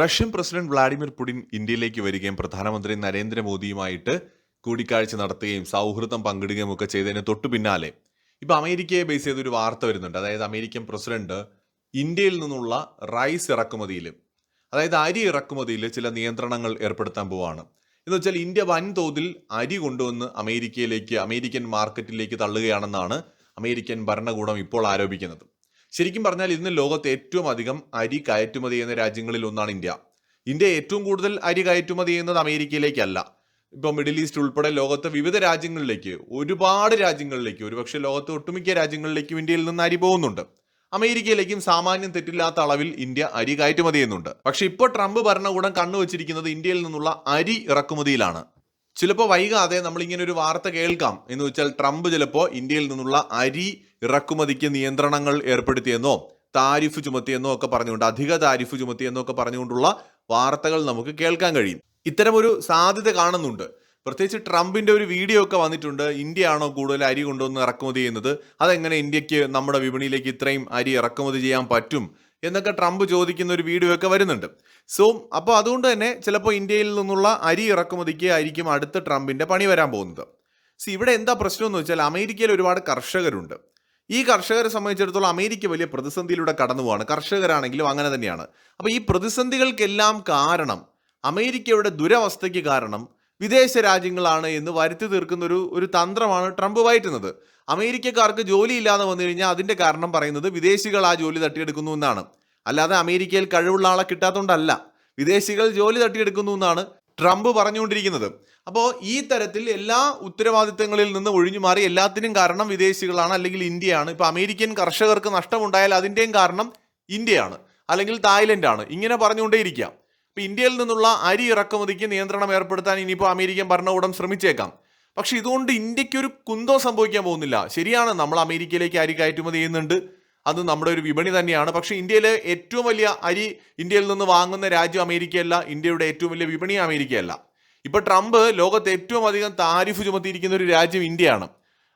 Russian president Vladimir Putin ഇന്ത്യയിലേക്ക് വരികയും പ്രധാനമന്ത്രി നരേന്ദ്രമോദിയുമായിട്ട് കൂടിക്കാഴ്ച നടത്തുകയും സൗഹൃദം പങ്കിടുകയും ഒക്കെ ചെയ്തതിന് തൊട്ടു പിന്നാലെ. ഇപ്പൊ അമേരിക്കയെ ബേസ് ചെയ്തൊരു വാർത്ത വരുന്നുണ്ട്. അതായത് അമേരിക്കൻ പ്രസിഡന്റ് ഇന്ത്യയിൽ നിന്നുള്ള റൈസ് ഇറക്കുമതിയിൽ അതായത് അരി ഇറക്കുമതിയിൽ ചില നിയന്ത്രണങ്ങൾ ഏർപ്പെടുത്താൻ പോവാണ്. എന്ന് വെച്ചാൽ ഇന്ത്യ വൻതോതിൽ അരി കൊണ്ടുവന്ന് അമേരിക്കയിലേക്ക് അമേരിക്കൻ മാർക്കറ്റിലേക്ക് തള്ളുകയാണെന്നാണ് അമേരിക്കൻ ഭരണകൂടം ഇപ്പോൾ ആരോപിക്കുന്നത്. ശരിക്കും പറഞ്ഞാൽ ഇന്ന് ലോകത്ത് ഏറ്റവും അധികം അരി കയറ്റുമതി ചെയ്യുന്ന രാജ്യങ്ങളിൽ ഒന്നാണ് ഇന്ത്യ. ഇന്ത്യ ഏറ്റവും കൂടുതൽ അരി കയറ്റുമതി ചെയ്യുന്നത് അമേരിക്കയിലേക്കല്ല. ഇപ്പോൾ മിഡിൽ ഈസ്റ്റ് ഉൾപ്പെടെ ലോകത്തെ വിവിധ രാജ്യങ്ങളിലേക്ക് ഒരുപാട് രാജ്യങ്ങളിലേക്ക് ഒരുപക്ഷെ ലോകത്തെ ഒട്ടുമിക്ക രാജ്യങ്ങളിലേക്കും ഇന്ത്യയിൽ നിന്ന് അരി പോകുന്നുണ്ട്. അമേരിക്കയിലേക്കും സാമാന്യം തെറ്റില്ലാത്ത അളവിൽ ഇന്ത്യ അരി കയറ്റുമതി ചെയ്യുന്നുണ്ട്. പക്ഷേ ഇപ്പോൾ ട്രംപ് ഭരണകൂടം കണ്ണുവച്ചിരിക്കുന്നത് ഇന്ത്യയിൽ നിന്നുള്ള അരി ഇറക്കുമതിയിലാണ്. ചിലപ്പോൾ വൈകാതെ നമ്മൾ ഇങ്ങനെ ഒരു വാർത്ത കേൾക്കാം. എന്ന് വെച്ചാൽ ട്രംപ് ചിലപ്പോൾ ഇന്ത്യയിൽ നിന്നുള്ള അരി ഇറക്കുമതിക്ക് നിയന്ത്രണങ്ങൾ ഏർപ്പെടുത്തിയെന്നോ താരിഫ് ചുമത്തിയെന്നോ ഒക്കെ പറഞ്ഞുകൊണ്ട് അധിക താരിഫ് ചുമത്തിയെന്നോ ഒക്കെ പറഞ്ഞുകൊണ്ടുള്ള വാർത്തകൾ നമുക്ക് കേൾക്കാൻ കഴിയും. ഇത്തരമൊരു സാധ്യത കാണുന്നുണ്ട്. പ്രത്യേകിച്ച് ട്രംപിന്റെ ഒരു വീഡിയോ ഒക്കെ വന്നിട്ടുണ്ട് ഇന്ത്യയാണോ കൂടുതൽ അരി കൊണ്ടുവന്ന് ഇറക്കുമതി ചെയ്യുന്നത്? അതെങ്ങനെ ഇന്ത്യയ്ക്ക് നമ്മുടെ വിപണിയിലേക്ക് ഇത്രയും അരി ഇറക്കുമതി ചെയ്യാൻ പറ്റും? എന്നൊക്കെ ട്രംപ് ചോദിക്കുന്ന ഒരു വീഡിയോ ഒക്കെ വരുന്നുണ്ട്. സോ അപ്പോൾ അതുകൊണ്ട് തന്നെ ചിലപ്പോൾ ഇന്ത്യയിൽ നിന്നുള്ള അരി ഇറക്കുമതിക്ക് ആയിരിക്കും അടുത്ത ട്രംപിന്റെ പണി വരാൻ പോകുന്നത്. സി ഇവിടെ എന്താ പ്രശ്നം എന്ന് വെച്ചാൽ അമേരിക്കയിൽ ഒരുപാട് കർഷകരുണ്ട്. ഈ കർഷകരെ സംബന്ധിച്ചിടത്തോളം അമേരിക്ക വലിയ പ്രതിസന്ധിയിലൂടെ കടന്നു പോവാണ്. കർഷകരാണെങ്കിലും അങ്ങനെ തന്നെയാണ്. അപ്പോൾ ഈ പ്രതിസന്ധികൾക്കെല്ലാം കാരണം അമേരിക്കയുടെ ദുരവസ്ഥയ്ക്ക് കാരണം വിദേശ രാജ്യങ്ങളാണ് എന്ന് വരുത്തി തീർക്കുന്ന ഒരു ഒരു തന്ത്രമാണ് ട്രംപ് വയറ്റുന്നത് അമേരിക്കക്കാർക്ക് ജോലി ഇല്ലാതെ വന്നു കഴിഞ്ഞാൽ അതിന്റെ കാരണം പറയുന്നത് വിദേശികൾ ആ ജോലി തട്ടിയെടുക്കുന്നു എന്നാണ്. അല്ലാതെ അമേരിക്കയിൽ കഴിവുള്ള ആളെ കിട്ടാത്തതുകൊണ്ടല്ല. വിദേശികൾ ജോലി തട്ടിയെടുക്കുന്നു എന്നാണ് ട്രംപ് പറഞ്ഞുകൊണ്ടിരിക്കുന്നത്. അപ്പോൾ ഈ തരത്തിൽ എല്ലാ ഉത്തരവാദിത്തങ്ങളിൽ നിന്ന് ഒഴിഞ്ഞു മാറി എല്ലാത്തിനും കാരണം വിദേശികളാണ് അല്ലെങ്കിൽ ഇന്ത്യയാണ്. ഇപ്പോൾ അമേരിക്കൻ കർഷകർക്ക് നഷ്ടമുണ്ടായാൽ അതിന്റെയും കാരണം ഇന്ത്യയാണ്. അല്ലെങ്കിൽ തായ്ലൻഡാണ്. ഇങ്ങനെ പറഞ്ഞുകൊണ്ടേയിരിക്കാം. ഇപ്പൊ ഇന്ത്യയിൽ നിന്നുള്ള അരി ഇറക്കുമതിക്ക് നിയന്ത്രണം ഏർപ്പെടുത്താൻ ഇനിയിപ്പോൾ അമേരിക്കൻ ഭരണകൂടം ശ്രമിച്ചേക്കാം. പക്ഷേ ഇതുകൊണ്ട് ഇന്ത്യയ്ക്ക് ഒരു കുന്തോ സംഭവിക്കാൻ പോകുന്നില്ല. ശരിയാണ് നമ്മൾ അമേരിക്കയിലേക്ക് അരി കയറ്റുമതി ചെയ്യുന്നുണ്ട്. അത് നമ്മുടെ ഒരു വിപണി തന്നെയാണ്. പക്ഷേ ഇന്ത്യയിലെ ഏറ്റവും വലിയ അരി ഇന്ത്യയിൽ നിന്ന് വാങ്ങുന്ന രാജ്യം അമേരിക്കയല്ല. ഇന്ത്യയുടെ ഏറ്റവും വലിയ വിപണി അമേരിക്കയല്ല. ഇപ്പോൾ ട്രംപ് ലോകത്ത് ഏറ്റവും അധികം താരിഫ് ചുമത്തിയിരിക്കുന്ന ഒരു രാജ്യം ഇന്ത്യയാണ്.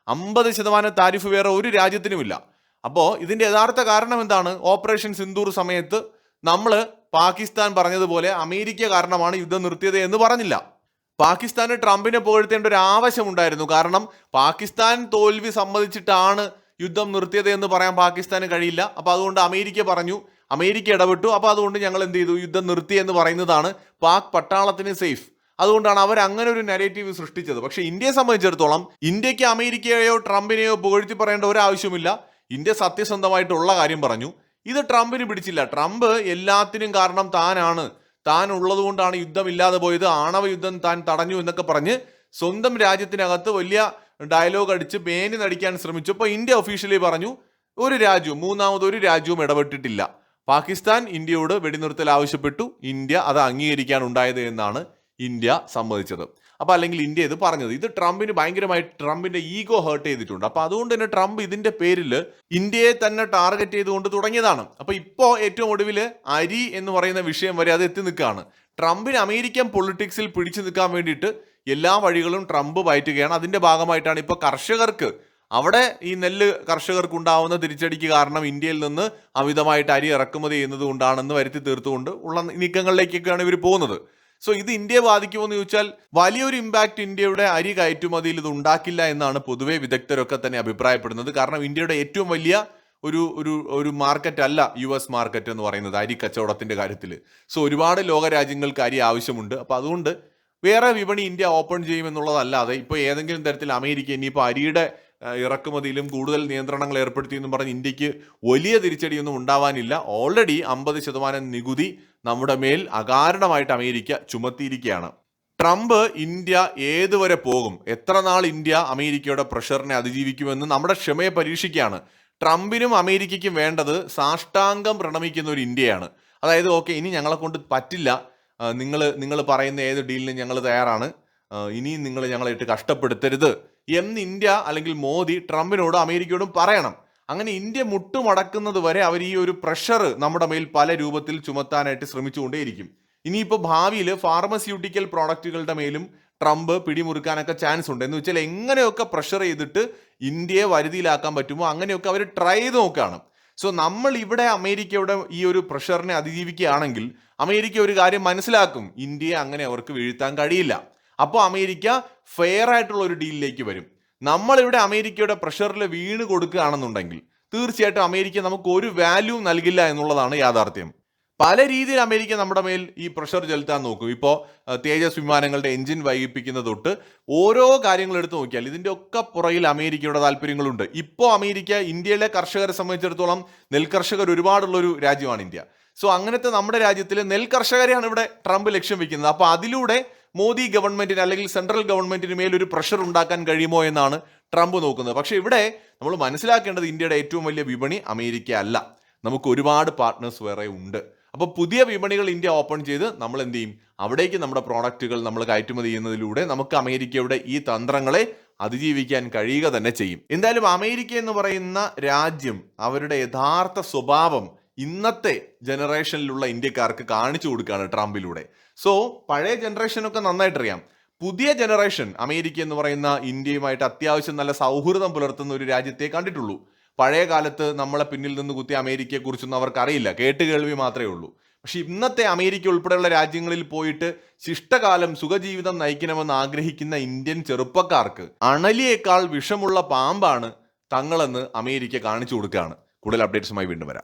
അമ്പത് ശതമാനം താരിഫ് വേറെ ഒരു രാജ്യത്തിനുമില്ല. അപ്പോൾ ഇതിന്റെ യഥാർത്ഥ കാരണം എന്താണ്? ഓപ്പറേഷൻ സിന്ദൂർ സമയത്ത് നമ്മൾ പാകിസ്ഥാൻ പറഞ്ഞതുപോലെ അമേരിക്ക കാരണമാണ് യുദ്ധം നിർത്തിയത് എന്ന് പറഞ്ഞില്ല. പാകിസ്ഥാന് ട്രംപിനെ പുകഴ്ത്തേണ്ട ഒരു ആവശ്യമുണ്ടായിരുന്നു. കാരണം പാകിസ്ഥാൻ തോൽവി സമ്മതിച്ചിട്ടാണ് യുദ്ധം നിർത്തിയത് എന്ന് പറയാൻ പാകിസ്ഥാന് കഴിയില്ല. അപ്പോൾ അതുകൊണ്ട് അമേരിക്ക പറഞ്ഞു അമേരിക്ക ഇടപെട്ടു. അപ്പോൾ അതുകൊണ്ട് ഞങ്ങൾ എന്ത് ചെയ്തു? യുദ്ധം നിർത്തി എന്ന് പറയുന്നതാണ് പാക് പട്ടാളത്തിന് സേഫ്. അതുകൊണ്ടാണ് അവർ അങ്ങനെ ഒരു നെഗറ്റീവ് സൃഷ്ടിച്ചത്. പക്ഷേ ഇന്ത്യയെ സംബന്ധിച്ചിടത്തോളം ഇന്ത്യയ്ക്ക് അമേരിക്കയെയോ ട്രംപിനെയോ പുകഴ്ത്തി പറയേണ്ട ഒരു ആവശ്യമില്ല ഇന്ത്യ സത്യസന്ധമായിട്ടുള്ള കാര്യം പറഞ്ഞു. ഇത് ട്രംപിന് പിടിച്ചില്ല. ട്രംപ് എല്ലാത്തിനും കാരണം താനാണ്. താൻ ഉള്ളതുകൊണ്ടാണ് യുദ്ധം ഇല്ലാതെ പോയത്. ആണവ യുദ്ധം താൻ തടഞ്ഞു എന്നൊക്കെ പറഞ്ഞ് സ്വന്തം രാജ്യത്തിനകത്ത് വലിയ ഡയലോഗ് അടിച്ച് പേന് നടിക്കാൻ ശ്രമിച്ചു. അപ്പോൾ ഇന്ത്യ ഒഫീഷ്യലി പറഞ്ഞു ഒരു രാജ്യവും മൂന്നാമത് ഒരു രാജ്യവും ഇടപെട്ടിട്ടില്ല. പാകിസ്ഥാൻ ഇന്ത്യയോട് വെടിനിർത്തൽ ആവശ്യപ്പെട്ടു. ഇന്ത്യ അത് അംഗീകരിക്കാൻ ഉണ്ടായത് എന്നാണ് ഇന്ത്യ സമ്മതിച്ചത്. അപ്പോൾ അല്ലെങ്കിൽ ഇന്ത്യ ഇത് പറഞ്ഞത്. ഇത് ട്രംപിന് ഭയങ്കരമായി ട്രംപിന്റെ ഈഗോ ഹേർട്ട് ചെയ്തിട്ടുണ്ട്. അപ്പോൾ അതുകൊണ്ട് തന്നെ ട്രംപ് ഇതിന്റെ പേരിൽ ഇന്ത്യയെ തന്നെ ടാർഗറ്റ് ചെയ്തുകൊണ്ട് തുടങ്ങിയതാണ്. അപ്പോൾ ഇപ്പോ ഏറ്റവും ഒടുവിൽ അരി എന്ന് പറയുന്ന വിഷയം വരെ അത് എത്തി നിൽക്കുകയാണ്. ട്രംപിന് അമേരിക്കൻ പൊളിറ്റിക്സിൽ പിടിച്ചു നിൽക്കാൻ വേണ്ടിയിട്ട് എല്ലാ വഴികളും ട്രംപ് പയറ്റുകയാണ്. അതിന്റെ ഭാഗമായിട്ടാണ് ഇപ്പോൾ കർഷകർക്ക് അവിടെ ഈ നെല്ല് കർഷകർക്ക് ഉണ്ടാവുന്ന തിരിച്ചടിക്ക് കാരണം ഇന്ത്യയിൽ നിന്ന് അമിതമായിട്ട് അരി ഇറക്കുമതി ചെയ്യുന്നത് കൊണ്ടാണെന്ന് വരുത്തി തീർത്തുകൊണ്ട് ഉള്ള നീക്കങ്ങളിലേക്കൊക്കെയാണ് ഇവർ പോകുന്നത്. സോ ഇത് ഇന്ത്യയെ ബാധിക്കുമോ എന്ന് ചോദിച്ചാൽ വലിയൊരു ഇമ്പാക്റ്റ് ഇന്ത്യയുടെ അരി കയറ്റുമതിയിൽ ഇത് ഉണ്ടാക്കില്ല എന്നാണ് പൊതുവെ വിദഗ്ധരൊക്കെ തന്നെ അഭിപ്രായപ്പെടുന്നത്. കാരണം ഇന്ത്യയുടെ ഏറ്റവും വലിയ ഒരു ഒരു ഒരു മാർക്കറ്റ് അല്ല യു എസ് മാർക്കറ്റ് എന്ന് പറയുന്നത് അരി കച്ചവടത്തിന്റെ കാര്യത്തിൽ സോ ഒരുപാട് ലോകരാജ്യങ്ങൾക്ക് അരി ആവശ്യമുണ്ട്. അപ്പൊ അതുകൊണ്ട് വേറെ വിപണി ഇന്ത്യ ഓപ്പൺ ചെയ്യുമെന്നുള്ളതല്ലാതെ ഇപ്പോൾ ഏതെങ്കിലും തരത്തിൽ അമേരിക്ക ഇനിയിപ്പോൾ അരിയുടെ ഇറക്കുമതിയിലും കൂടുതൽ നിയന്ത്രണങ്ങൾ ഏർപ്പെടുത്തിയെന്നും പറഞ്ഞ് ഇന്ത്യയ്ക്ക് വലിയ തിരിച്ചടിയൊന്നും ഉണ്ടാവാനില്ല. ഓൾറെഡി അമ്പത് ശതമാനം നികുതി നമ്മുടെ മേൽ അകാരണമായിട്ട് അമേരിക്ക ചുമത്തിയിരിക്കുകയാണ്. ട്രംപ് ഇന്ത്യ ഏതുവരെ പോകും? എത്ര നാൾ ഇന്ത്യ അമേരിക്കയുടെ പ്രഷറിനെ അതിജീവിക്കുമെന്ന് നമ്മുടെ ക്ഷമയെ പരീക്ഷിക്കുകയാണ്. ട്രംപിനും അമേരിക്കയ്ക്കും വേണ്ടത് സാഷ്ടാംഗം പ്രണമിക്കുന്ന ഒരു ഇന്ത്യയാണ്. അതായത് ഓക്കെ ഇനി ഞങ്ങളെ കൊണ്ട് പറ്റില്ല. നിങ്ങൾ നിങ്ങൾ പറയുന്ന ഏത് ഡീലിനും ഞങ്ങൾ തയ്യാറാണ്. ഇനിയും നിങ്ങൾ ഞങ്ങളെ ഇട്ട് കഷ്ടപ്പെടുത്തരുത്. എന്ന് ഇന്ത്യ അല്ലെങ്കിൽ മോദി ട്രംപിനോടും അമേരിക്കയോടും പറയണം. അങ്ങനെ ഇന്ത്യ മുട്ടുമടക്കുന്നത് വരെ അവർ ഈ ഒരു പ്രഷർ നമ്മുടെ മേൽ പല രൂപത്തിൽ ചുമത്താനായിട്ട് ശ്രമിച്ചുകൊണ്ടേയിരിക്കും. ഇനിയിപ്പോൾ ഭാവിയിൽ ഫാർമസ്യൂട്ടിക്കൽ പ്രോഡക്റ്റുകളുടെ മേലും ട്രംപ് പിടിമുറുക്കാനൊക്കെ ചാൻസ് ഉണ്ട്. എന്ന് വെച്ചാൽ എങ്ങനെയൊക്കെ പ്രഷർ ചെയ്തിട്ട് ഇന്ത്യയെ വരുതിയിലാക്കാൻ പറ്റുമോ അങ്ങനെയൊക്കെ അവർ ട്രൈ ചെയ്ത് നോക്കുകയാണ്. സോ നമ്മൾ ഇവിടെ അമേരിക്കയുടെ ഈ ഒരു പ്രഷറിനെ അതിജീവിക്കുകയാണെങ്കിൽ അമേരിക്ക ഒരു കാര്യം മനസ്സിലാക്കും. ഇന്ത്യയെ അങ്ങനെ അവർക്ക് വീഴ്ത്താൻ കഴിയില്ല. അപ്പോൾ അമേരിക്ക ഫെയർ ആയിട്ടുള്ള ഒരു ഡീലിലേക്ക് വരും. നമ്മളിവിടെ അമേരിക്കയുടെ പ്രഷറിൽ വീണ് കൊടുക്കുകയാണെന്നുണ്ടെങ്കിൽ തീർച്ചയായിട്ടും അമേരിക്ക നമുക്ക് ഒരു വാല്യൂ നൽകില്ല എന്നുള്ളതാണ് യാഥാർത്ഥ്യം. പല രീതിയിൽ അമേരിക്ക നമ്മുടെ മേൽ ഈ പ്രഷർ ചെലുത്താൻ നോക്കും. ഇപ്പോൾ തേജസ് വിമാനങ്ങളുടെ എഞ്ചിൻ വൈകിപ്പിക്കുന്ന തൊട്ട് ഓരോ കാര്യങ്ങൾ എടുത്ത് നോക്കിയാൽ ഇതിന്റെ ഒക്കെ പുറകിൽ അമേരിക്കയുടെ താല്പര്യങ്ങളുണ്ട്. ഇപ്പോൾ അമേരിക്ക ഇന്ത്യയിലെ കർഷകരെ സംബന്ധിച്ചിടത്തോളം നെൽകർഷകർ ഒരുപാടുള്ളൊരു രാജ്യമാണ് ഇന്ത്യ. സോ അങ്ങനത്തെ നമ്മുടെ രാജ്യത്തിലെ നെൽകർഷകരെയാണ് ഇവിടെ ട്രംപ് ലക്ഷ്യം വെക്കുന്നത്. അപ്പോൾ അതിലൂടെ മോദി ഗവൺമെന്റിന് അല്ലെങ്കിൽ സെൻട്രൽ ഗവൺമെന്റിന് മേലൊരു പ്രഷർ ഉണ്ടാക്കാൻ കഴിയുമോ എന്നാണ് ട്രംപ് നോക്കുന്നത്. പക്ഷേ ഇവിടെ നമ്മൾ മനസ്സിലാക്കേണ്ടത് ഇന്ത്യയുടെ ഏറ്റവും വലിയ വിപണി അമേരിക്ക അല്ല. നമുക്ക് ഒരുപാട് പാർട്ട്നേഴ്സ് വേറെ ഉണ്ട്. അപ്പോൾ പുതിയ വിപണികൾ ഇന്ത്യ ഓപ്പൺ ചെയ്ത് നമ്മൾ എന്ത് ചെയ്യും? അവിടേക്ക് നമ്മുടെ പ്രോഡക്റ്റുകൾ നമ്മൾ കയറ്റുമതി ചെയ്യുന്നതിലൂടെ നമുക്ക് അമേരിക്കയുടെ ഈ തന്ത്രങ്ങളെ അതിജീവിക്കാൻ കഴിയുക തന്നെ ചെയ്യും. എന്തായാലും അമേരിക്ക എന്ന് പറയുന്ന രാജ്യം അവരുടെ യഥാർത്ഥ സ്വഭാവം ഇന്നത്തെ ജനറേഷനിലുള്ള ഇന്ത്യക്കാർക്ക് കാണിച്ചു കൊടുക്കുകയാണ് ട്രംപിലൂടെ. സോ പഴയ ജനറേഷനൊക്കെ നന്നായിട്ടറിയാം. പുതിയ ജനറേഷൻ അമേരിക്ക എന്ന് പറയുന്ന ഇന്ത്യയുമായിട്ട് അത്യാവശ്യം നല്ല സൗഹൃദം പുലർത്തുന്ന ഒരു രാജ്യത്തെ കണ്ടിട്ടുള്ളൂ. പഴയ കാലത്ത് നമ്മളെ പിന്നിൽ നിന്ന് കുത്തിയ അമേരിക്കയെ കുറിച്ചൊന്നും അവർക്ക് അറിയില്ല കേട്ട് കേൾവി മാത്രമേ ഉള്ളൂ. പക്ഷെ ഇന്നത്തെ അമേരിക്ക ഉൾപ്പെടെയുള്ള രാജ്യങ്ങളിൽ പോയിട്ട് ശിഷ്ടകാലം സുഖജീവിതം നയിക്കണമെന്ന് ആഗ്രഹിക്കുന്ന ഇന്ത്യൻ ചെറുപ്പക്കാർക്ക് അണലിയേക്കാൾ വിഷമുള്ള പാമ്പാണ് തങ്ങളെന്ന് അമേരിക്ക കാണിച്ചു കൊടുക്കുകയാണ്. കൂടുതൽ അപ്ഡേറ്റ്സുമായി വീണ്ടും വരാം.